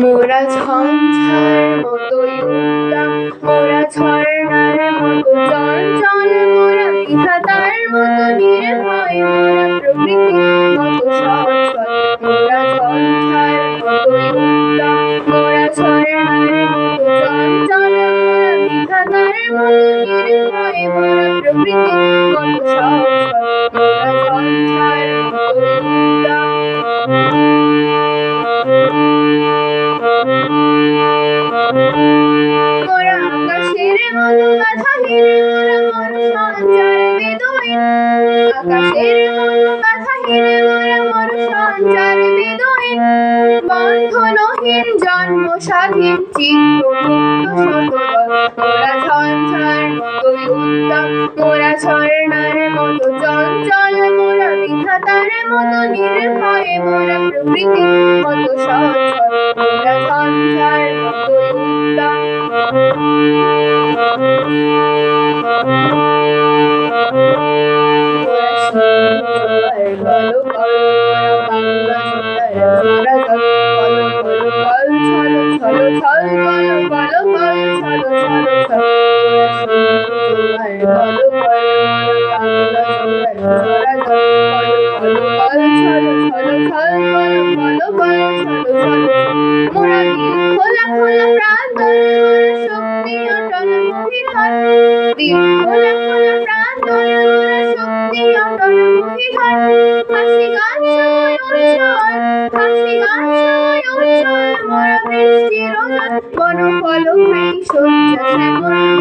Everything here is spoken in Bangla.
মোরা ঝঞ্ঝার মতোই উদ্দাম মোরা ঝর্ণার মতো চঞ্চল মোরা বিধাতার মতো নির্ভয়, মোরা প্রকৃতির মতো সচ্ছল মোরা ঝঞ্ঝার মতোই উদ্দাম মোরা ঝর্ণার মতো চঞ্চল মোরা বিধাতার মতো নির্ভয়, মোরা প্রকৃতির মতো সচ্ছল সঞ্চার বন্ধনহীন জন্ম স্বাধীন শতদল মোরা ঝঞ্ঝার মতোই উত্তম মোরা ঝর্ণার মতো চঞ্চল মোরা বিধাতার মতো নির্ভয় মোরা প্রকৃতির সচ্ছল ছল বলো বলো কল ছলো ছলো মোরা দিল খোলা খোলা মোরা শক্তি অটল মহিধর দিল খোলা খোলা মোরা শক্তি অটল মহিধর হাসি গান সময় উজ্জ্বল হাসি গান সময় উজ্জ্বল মোরা বৃষ্টির ওজন বন ফল খাই সজ্জা শ্যামল